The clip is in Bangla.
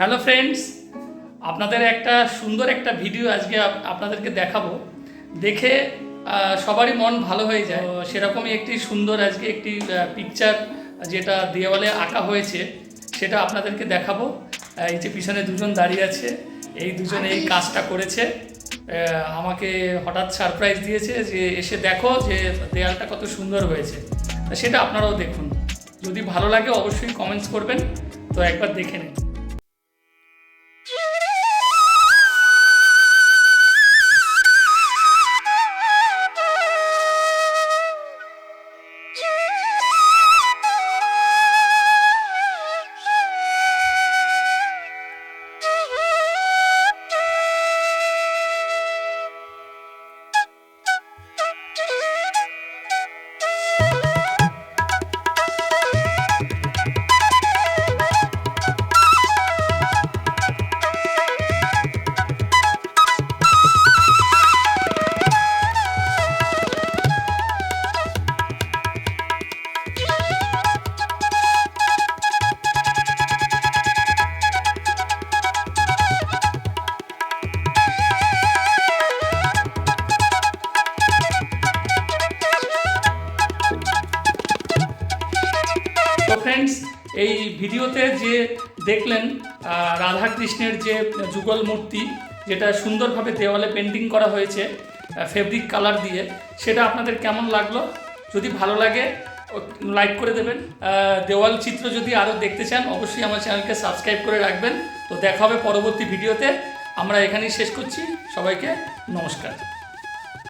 হ্যালো ফ্রেন্ডস আপনাদের একটা সুন্দর একটা ভিডিও আজকে আপনাদেরকে দেখাবো। দেখে সবারই মন ভালো হয়ে যায়। সেরকমই একটি সুন্দর আজকে একটি পিকচার যেটা দেওয়ালে আঁকা হয়েছে সেটা আপনাদেরকে দেখাবো। এই যে পিছনে দুজন দাঁড়িয়ে আছে এই দুজন এই কাজটা করেছে। আমাকে হঠাৎ সারপ্রাইজ দিয়েছে যে এসে দেখো যে দেয়ালটা কত সুন্দর হয়েছে। সেটা আপনারাও দেখুন। যদি ভালো লাগে অবশ্যই কমেন্টস করবেন। তো একবার দেখে নিন। ফ্রেন্ডস এই ভিডিওতে যে দেখলেন আহ, রাধা কৃষ্ণের যে যুগল মূর্তি যেটা সুন্দরভাবে দেওয়ালে পেন্টিং করা হয়েছে ফেব্রিক কালার দিয়ে সেটা আপনাদের কেমন লাগল? যদি ভালো লাগে লাইক করে দেবেন। দেওয়াল চিত্র যদি আরও দেখতে চান অবশ্যই আমার চ্যানেলকে সাবস্ক্রাইব করে রাখবেন। তো দেখা হবে পরবর্তী ভিডিওতে। আমরা এখানেই শেষ করছি। সবাইকে নমস্কার।